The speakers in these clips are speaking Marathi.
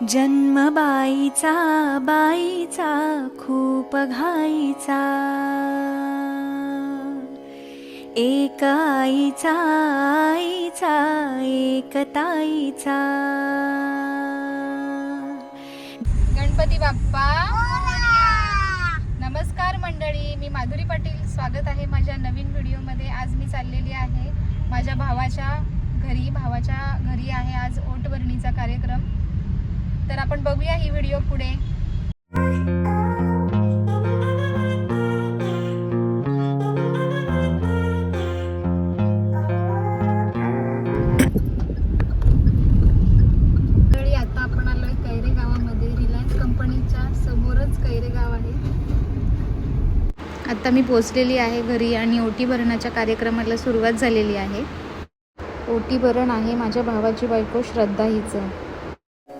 जन्मबाईचा बाईचा खूप घाईचा. एक आईचा आईचा एक ताईचा. गणपती बाप्पा. नमस्कार मंडळी मी माधुरी पाटील. स्वागत आहे माझ्या नवीन व्हिडिओमध्ये. आज मी चाललेली आहे माझ्या भावाच्या घरी. भावाच्या घरी आहे आज ओटवर्णीचा कार्यक्रम. तर आपण बघूया ही व्हिडिओ पुढे. आता आपण आलोय कैरे गावामध्ये. रिलायन्स कंपनीच्या समोरच कैरे गाव आहे. आता मी पोचलेली आहे घरी आणि ओटी भरणाच्या कार्यक्रमाला सुरुवात झालेली आहे. ओटी भरण आहे माझ्या भावाची बायको श्रद्धा हिचं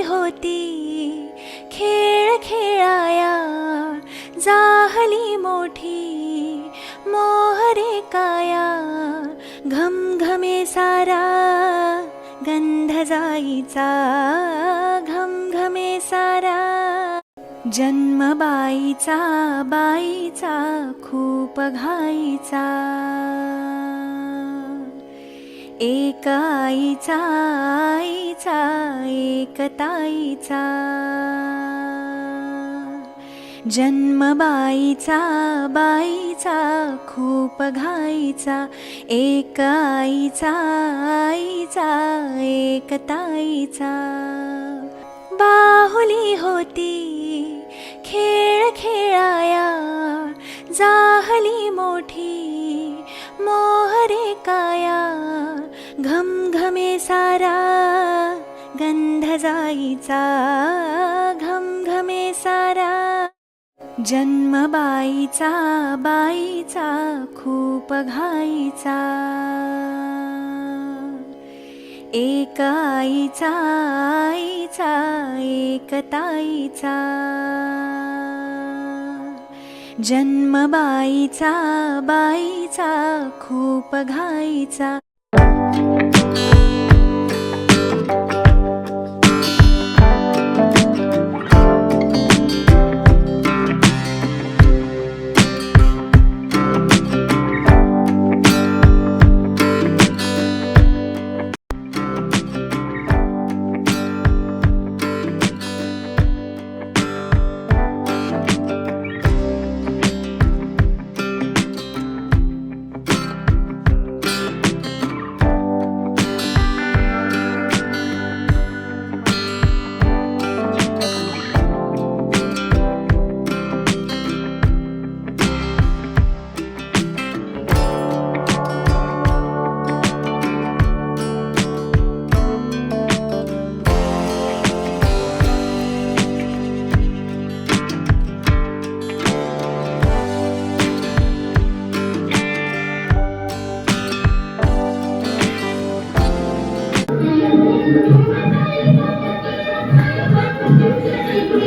होती. खेळ खेळाया जाहली मोठी. मोहरे काया घमघमे सारा. गंध जाईचा घमघमे सारा. जन्मबाईचा बाईचा खूप घाईचा. एक आईचा आईचा एक ताईचा जन्मबाईचा बाईचा खूप घाईचा एक आईचा आईचा एक ताईचा बाहुली होती खेळ खेळाया जाहली मोठी सारा गंध जाईचा घमघमे सारा जन्मबाईचा बाईचा खूप घाईचा एक आईचा आईचा एक ताईचा जन्मबाईचा बाईचा खूप घाईचा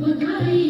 我可以